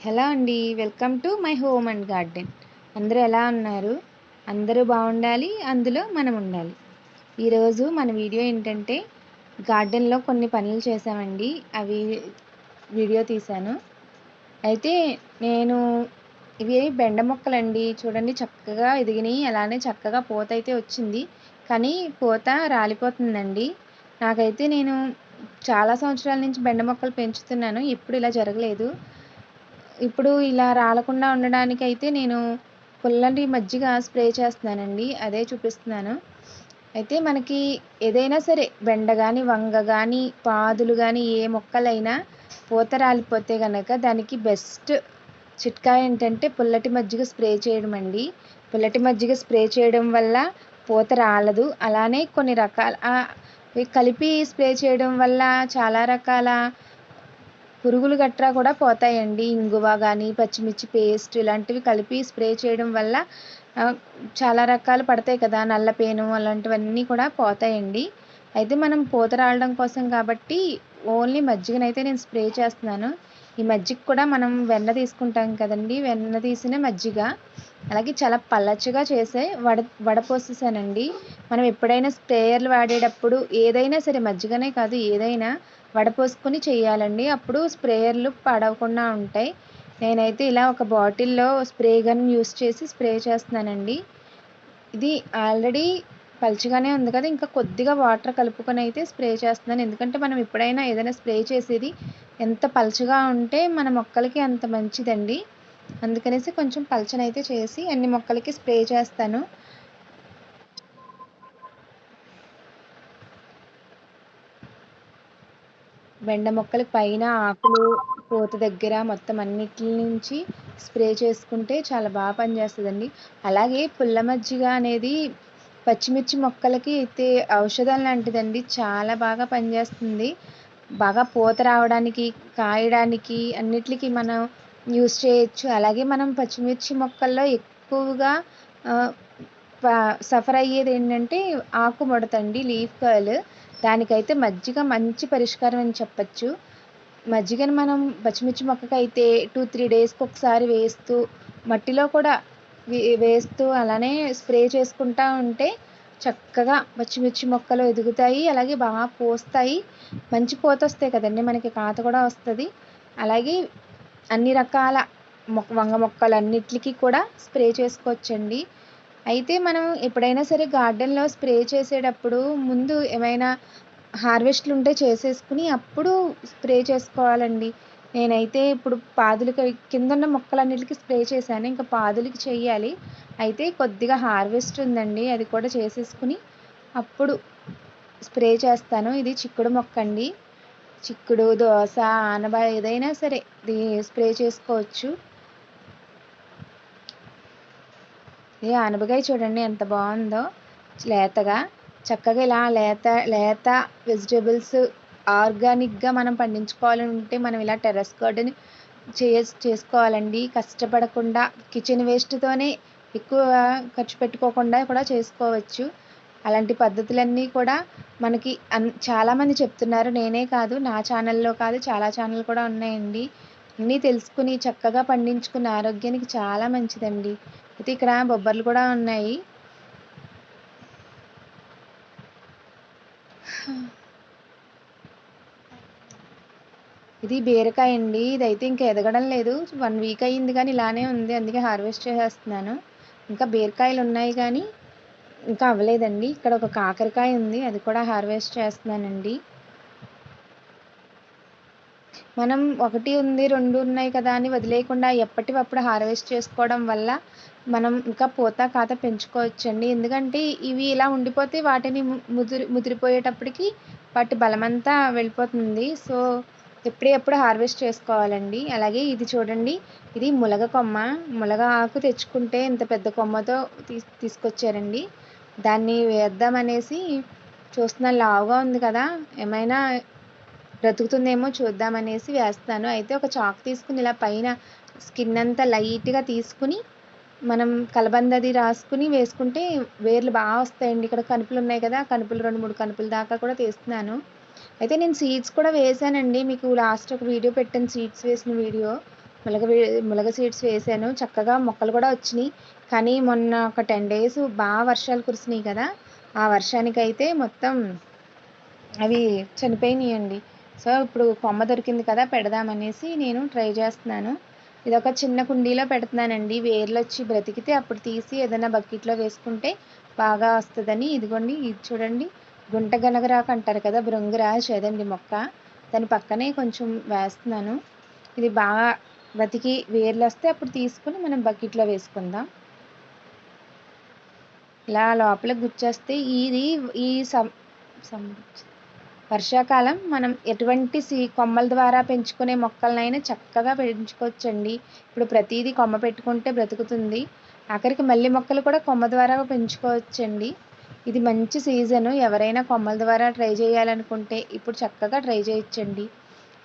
Hello అండి welcome to my home and garden. అందరూ ఎలా ఉన్నారు? అందరూ బాగుండాలి అందులో మనం ఉండాలి. ఈరోజు మన వీడియో ఏంటంటే గార్డెన్లో కొన్ని పనులు చేశామండి. అవి వీడియో తీశాను. అయితే నేను ఇవి బెండ మొక్కలండి. చూడండి చక్కగా ఎదిగినాయి. అలానే చక్కగా పూత అయితే వచ్చింది. కానీ పూత రాలిపోతుందండి. నాకైతే నేను చాలా సంవత్సరాల నుంచి బెండ మొక్కలు పెంచుతున్నాను. ఎప్పుడు ఇలా జరగలేదు. ఇప్పుడు ఇలా రాలకుండా ఉండడానికి అయితే నేను పుల్లటి మజ్జిగ స్ప్రే చేస్తున్నానండి. అదే చూపిస్తున్నాను. అయితే మనకి ఏదైనా సరే బెండ కానీ వంగ కానీ పాదులు కానీ ఏ మొక్కలైనా పూత రాలిపోతే కనుక దానికి బెస్ట్ చిట్కా ఏంటంటే పుల్లటి మజ్జిగ స్ప్రే చేయడం అండి. పుల్లటి మజ్జిగ స్ప్రే చేయడం వల్ల పూత రాలదు. అలానే కొన్ని రకాల కలిపి స్ప్రే చేయడం వల్ల చాలా రకాల పురుగులు గట్రా కూడా పోతాయండి. ఇంగువ కానీ పచ్చిమిర్చి పేస్ట్ ఇలాంటివి కలిపి స్ప్రే చేయడం వల్ల చాలా రకాలు పడతాయి కదా. నల్లపేను అలాంటివన్నీ కూడా పోతాయండి. అయితే మనం పూత రావడం కోసం కాబట్టి ఓన్లీ మజ్జిగనైతే నేను స్ప్రే చేస్తున్నాను. ఈ మజ్జిగ కూడా మనం వెన్న తీసుకుంటాం కదండి. వెన్న తీసిన మజ్జిగ. అలాగే చాలా పలచగా చేసే వడ వడపోసేసానండి మనం ఎప్పుడైనా స్ప్రేయర్లు వాడేటప్పుడు ఏదైనా సరే మజ్జిగనే కాదు ఏదైనా వడపోసుకొని చేయాలండి. అప్పుడు స్ప్రేయర్లు పడవకుండా ఉంటాయి. నేనైతే ఇలా ఒక బాటిల్లో స్ప్రే గన్ యూస్ చేసి స్ప్రే చేస్తున్నానండి. ఇది ఆల్రెడీ పలుచగానే ఉంది కదా ఇంకా కొద్దిగా వాటర్ కలుపుకొని అయితే స్ప్రే చేస్తున్నాను. ఎందుకంటే మనం ఎప్పుడైనా ఏదైనా స్ప్రే చేసేది ఎంత పలుచగా ఉంటే మన మొక్కలకి అంత మంచిదండి. అందుకనేసి కొంచెం పలచనైతే చేసి అన్ని మొక్కలకి స్ప్రే చేస్తాను. బెండ మొక్కల పైన ఆకులు పూత దగ్గర మొత్తం అన్నిటి నుంచి స్ప్రే చేసుకుంటే చాలా బాగా పనిచేస్తుందండి. అలాగే పుల్ల మజ్జిగ అనేది పచ్చిమిర్చి మొక్కలకి అయితే ఔషధం లాంటిదండి. చాలా బాగా పనిచేస్తుంది. బాగా పూత రావడానికి కాయడానికి అన్నిటికీ మనం యూస్ చేయొచ్చు. అలాగే మనం పచ్చిమిర్చి మొక్కల్లో ఎక్కువగా సఫర్ అయ్యేది ఏంటంటే ఆకు ముడతండి లీఫ్ కర్ల్. దానికైతే మజ్జిగ మంచి పరిష్కారం అని చెప్పచ్చు. మజ్జిగను మనం పచ్చిమిర్చి మొక్కకైతే టూ త్రీ డేస్కి ఒకసారి వేస్తూ మట్టిలో కూడా వేస్తూ అలానే స్ప్రే చేసుకుంటా ఉంటే చక్కగా పచ్చిమిర్చి మొక్కలు ఎదుగుతాయి. అలాగే బాగా పోస్తాయి. మంచి పూత వస్తాయి కదండి మనకి కాత కూడా వస్తుంది. అలాగే అన్ని రకాల మొక్క వంగ మొక్కలు అన్నిటికీ కూడా స్ప్రే చేసుకోవచ్చండి. అయితే మనం ఎప్పుడైనా సరే గార్డెన్లో స్ప్రే చేసేటప్పుడు ముందు ఏమైనా హార్వెస్ట్లు ఉంటే చేసేసుకుని అప్పుడు స్ప్రే చేసుకోవాలండి. నేనైతే ఇప్పుడు పాదులకి కింద ఉన్న మొక్కలన్నిటికీ స్ప్రే చేశాను. ఇంకా పాదులకి చెయ్యాలి అయితే కొద్దిగా హార్వెస్ట్ ఉందండి. అది కూడా చేసేసుకుని అప్పుడు స్ప్రే చేస్తాను. ఇది చిక్కుడు మొక్క అండి చిక్కుడు దోశ ఆనబ ఏదైనా సరే స్ప్రే చేసుకోవచ్చు. ఈ ఆనపకాయ చూడండి ఎంత బాగుందో. లేతగా చక్కగా ఇలా లేత లేత వెజిటేబుల్స్ ఆర్గానిక్గా మనం పండించుకోవాలంటే మనం ఇలా టెర్రస్ గార్డెన్ చే చేసుకోవాలండి. కష్టపడకుండా కిచెన్ వేస్ట్తోనే ఎక్కువ ఖర్చు పెట్టుకోకుండా కూడా చేసుకోవచ్చు. అలాంటి పద్ధతులన్నీ కూడా మనకి అన్ చాలామంది చెప్తున్నారు. నేనే కాదు నా ఛానల్లో కాదు చాలా ఛానల్ కూడా ఉన్నాయండి. అన్నీ తెలుసుకుని చక్కగా పండించుకున్న ఆరోగ్యానికి చాలా మంచిదండి. అయితే ఇక్కడ బొబ్బర్లు కూడా ఉన్నాయి. ఇది బీరకాయ అండి. ఇదైతే ఇంకా ఎదగడం లేదు. వన్ వీక్ అయ్యింది కానీ ఇలానే ఉంది. అందుకే హార్వెస్ట్ చేసేస్తున్నాను. ఇంకా బీరకాయలు ఉన్నాయి కానీ ఇంకా అవ్వలేదండి. ఇక్కడ ఒక కాకరకాయ ఉంది. అది కూడా హార్వెస్ట్ చేస్తున్నానండి. మనం ఒకటి ఉంది రెండు ఉన్నాయి కదా అని వదిలేయకుండా ఎప్పటికప్పుడు హార్వెస్ట్ చేసుకోవడం వల్ల మనం ఇంకా పూత కాత పెంచుకోవచ్చండి. ఎందుకంటే ఇవి ఇలా ఉండిపోతే వాటిని ముదిరి ముదిరిపోయేటప్పటికి వాటి బలమంతా వెళ్ళిపోతుంది. సో ఎప్పుడెప్పుడు హార్వెస్ట్ చేసుకోవాలండి. అలాగే ఇది చూడండి. ఇది ములగ కొమ్మ. ములగ ఆకు తెచ్చుకుంటే ఇంత పెద్ద కొమ్మతో తీసుకొచ్చారండి. దాన్ని వేద్దామనేసి చూస్తున్నా లావుగా ఉంది కదా ఏమైనా బ్రతుకుతుందేమో చూద్దామనేసి వేస్తాను అయితే ఒక చాక్ తీసుకుని ఇలా పైన స్కిన్ అంతా లైట్గా తీసుకుని మనం కలబందది రాసుకుని వేసుకుంటే వేర్లు బాగా వస్తాయండి. ఇక్కడ కనుపులు ఉన్నాయి కదా కనుపులు రెండు మూడు కనుపుల దాకా కూడా తీస్తున్నాను. అయితే నేను సీడ్స్ కూడా వేసానండి. మీకు లాస్ట్ ఒక వీడియో పెట్టాను సీడ్స్ వేసిన వీడియో. ములగ ములగ సీడ్స్ వేసాను. చక్కగా మొక్కలు కూడా వచ్చినాయి. కానీ మొన్న ఒక టెన్ డేస్ బాగా వర్షాలు కురిసినాయి కదా. ఆ వర్షానికైతే మొత్తం అవి చనిపోయినాయండి. సో ఇప్పుడు కొమ్మ దొరికింది కదా పెడదామనేసి నేను ట్రై చేస్తున్నాను. ఇది ఒక చిన్న కుండీలో పెడుతున్నానండి. వేర్లు వచ్చి బ్రతికితే అప్పుడు తీసి ఏదైనా బకెట్లో వేసుకుంటే బాగా వస్తుందని. ఇదిగోండి ఇది చూడండి. గుంట గనగరాకు అంటారు కదా భృంగిరాజ్ అదండి మొక్క. దాని పక్కనే కొంచెం వేస్తున్నాను. ఇది బాగా బతికి వేర్లు వస్తే అప్పుడు తీసుకుని మనం బకెట్లో వేసుకుందాం. ఇలా లోపల గుచ్చేస్తే ఇది ఈ సం వర్షాకాలం మనం ఎటువంటి సీ కొమ్మల ద్వారా పెంచుకునే మొక్కలనైనా చక్కగా పెంచుకోవచ్చండి. ఇప్పుడు ప్రతిదీ కొమ్మ పెట్టుకుంటే బ్రతుకుతుంది. ఆఖరికి మల్లె మొక్కలు కూడా కొమ్మ ద్వారా పెంచుకోవచ్చండి. ఇది మంచి సీజను. ఎవరైనా కొమ్మల ద్వారా ట్రై చేయాలనుకుంటే ఇప్పుడు చక్కగా ట్రై చేయొచ్చండి.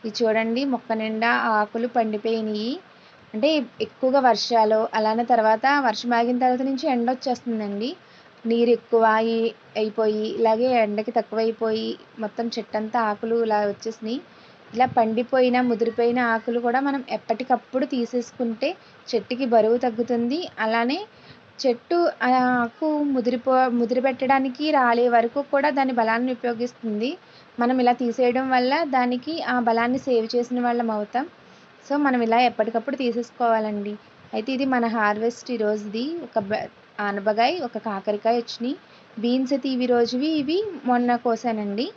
ఇది చూడండి మొక్క నిండా ఆకులు పండిపోయినాయి. అంటే ఎక్కువగా వర్షాలు అలానే తర్వాత వర్షం ఆగిన తర్వాత నుంచి ఎండ వచ్చేస్తుందండి. నీరు ఎక్కువ అయి అయిపోయి ఇలాగే ఎండకి తక్కువైపోయి మొత్తం చెట్టంతా ఆకులు ఇలా వచ్చేసినాయి. ఇలా పండిపోయిన ముదిరిపోయిన ఆకులు కూడా మనం ఎప్పటికప్పుడు తీసేసుకుంటే చెట్టుకి బరువు తగ్గుతుంది. అలానే చెట్టు ఆ ఆకు ముదిరిపో ముదిరి పెట్టడానికి రాలే వరకు కూడా దాని బలాన్ని ఉపయోగిస్తుంది. మనం ఇలా తీసేయడం వల్ల దానికి ఆ బలాన్ని సేవ్ చేసిన వాళ్ళం అవుతాం. సో మనం ఇలా ఎప్పటికప్పుడు తీసేసుకోవాలండి. అయితే ఇది మన హార్వెస్ట్ ఈ రోజుది. ఒక బ- ఒక కాకరకాయ వచ్చినాయి. బీన్స్ అయితే ఇవి రోజువి ఇవి మొన్న కోసానండి.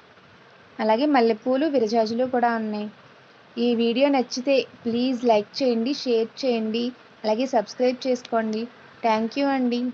అలాగే మల్లెపూలు విరజాజులు కూడా ఉన్నాయి. ఈ వీడియో నచ్చితే ప్లీజ్ లైక్ చేయండి షేర్ చేయండి. అలాగే సబ్స్క్రైబ్ చేసుకోండి. థ్యాంక్ యూ అండి.